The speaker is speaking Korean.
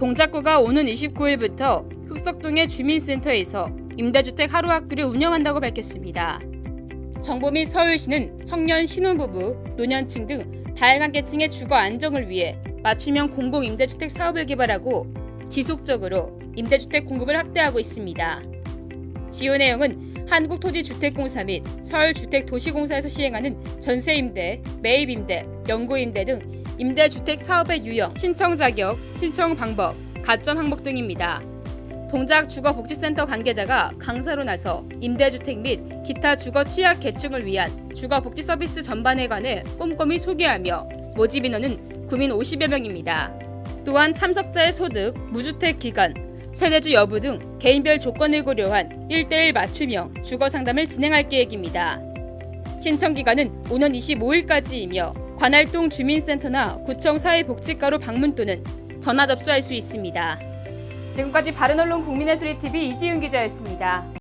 동작구가 오는 29일부터 흑석동의 주민센터에서 임대주택 하루학교를 운영한다고 밝혔습니다. 정부 및 서울시는 청년 신혼부부, 노년층 등 다양한 계층의 주거 안정을 위해 맞춤형 공공 임대주택 사업을 개발하고 지속적으로 임대주택 공급을 확대하고 있습니다. 지원 내용은 한국토지주택공사 및 서울주택도시공사에서 시행하는 전세임대, 매입임대, 연구임대 등 임대주택 사업의 유형, 신청 자격, 신청 방법, 가점 항목 등입니다. 동작 주거복지센터 관계자가 강사로 나서 임대주택 및 기타 주거 취약 계층을 위한 주거복지 서비스 전반에 관해 꼼꼼히 소개하며 모집 인원은 구민 50여 명입니다. 또한 참석자의 소득, 무주택 기간, 세대주 여부 등 개인별 조건을 고려한 1대1 맞춤형 주거 상담을 진행할 계획입니다. 신청 기간은 오는 25일까지이며 관할동 주민센터나 구청 사회복지과로 방문 또는 전화 접수할 수 있습니다. 지금까지 바른언론 국민의 소리 TV 이지윤 기자였습니다.